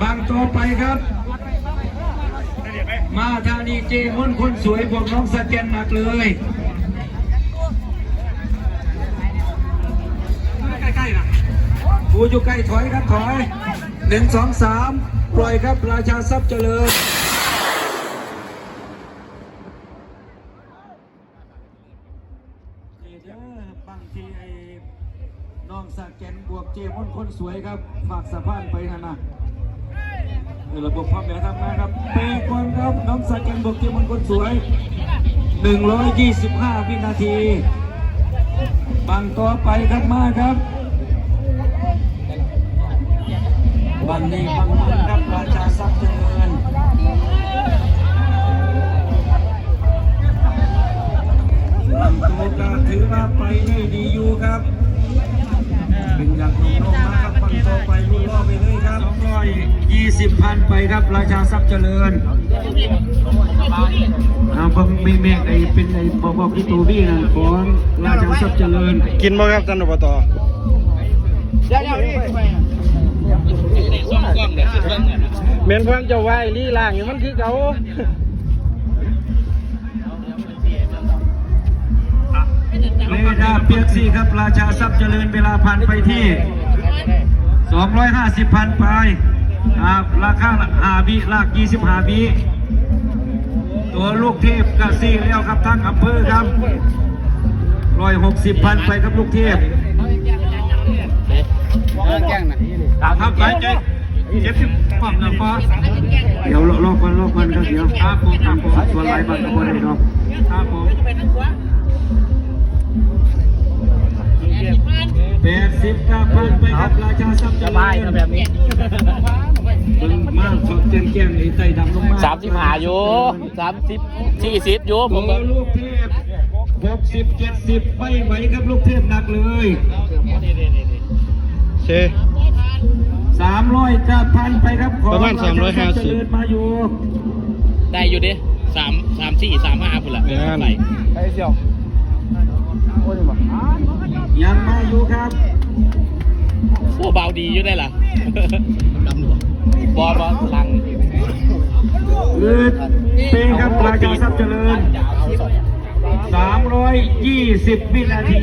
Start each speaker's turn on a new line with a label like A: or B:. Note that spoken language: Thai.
A: บางต่อไปครับ มาทางนี้เจมอนคนสวยพวกน้องสแกนหนักเลย
B: ใกล้ๆนะ
A: ผู้อยู่ใกล้ถอยครับถอยหนึ่งสองสามปล่อยครับราชาทรัพย์เจริญน้อบางทีไอ้น้องสแกนบวกเจมอนคนสวยครับ ฝากสะพานไปนะนะ ระบบความแล้วทำงานครับเปก่อนครับน้องสแกนบวกเกมอนคนสวย 125 วินาที บังต่อไปครับมาครับวันนี้บังมันครับราชาทรักเจ ครับ220พันไปครับ ราชาทรัพย์เจริญเอาเพิ่งมีเมฆไอ้เป็นไอ้บอกบอกที่ตัวบี้นะของราชาทรัพย์เจริญ
C: กินบ่ครับท่านอบต
B: เดี๋ยวเดี๋ยวนี่ไป
C: เมนเพิ่งจะไหวลี่ล่างนี่มันคือเขา
A: เรดาร์เปียกซีครับ ราชาทรัพย์เจริญเวลาผ่านไปที่ 250พันไปอ่าราคาอาบิลาก25บิตัวลูกเทพกระซีแล้วครับทั้งอำเภอครับ160พันไปครับลูกเทพ
B: แจ้งนะ
A: ครับไปเจ๊เจ็บสิบความนะฟ้าเดี๋ยวรอก่อนรอก่อนครับเดี๋ยวครับผมครับผมส่วนไรบ้างก็ได้ดอกครับผม แปดสิบเก้าพันไปครับราชาทรัพย์เจ
B: ส
A: ริญ
B: บายครับแบบนี้
A: เบิ่งมากสดแจ้งๆไอ้ไต่ดำลงมา
B: สามสิบห้าอยู่สามสิบสี่สิบอยู่ผ
A: โอ้
B: มเบิ่ง
A: ลูกเทพหกสิบเจ็ดสิบไม่ไหวครับลูกเทพหนักเลย
C: เช
A: สามร้อยเก้าพันไปครับขอ
C: ประมาณ
A: ชทพย์เจริญมาอยู่
B: ได้อยู่ดิสามสามสี่สามห้าพุ่นละ
C: แม่น
B: ไป
C: ไอ้เสี่ยว โอ้ยบ่
A: ยังมาอยู่ครับ
B: โอ้เบาดีอยู่ได้ล่ะดำหรือบอบอลลัง
A: ลืดเป็นครับราชาทรัพย์เจริญ 320วินาที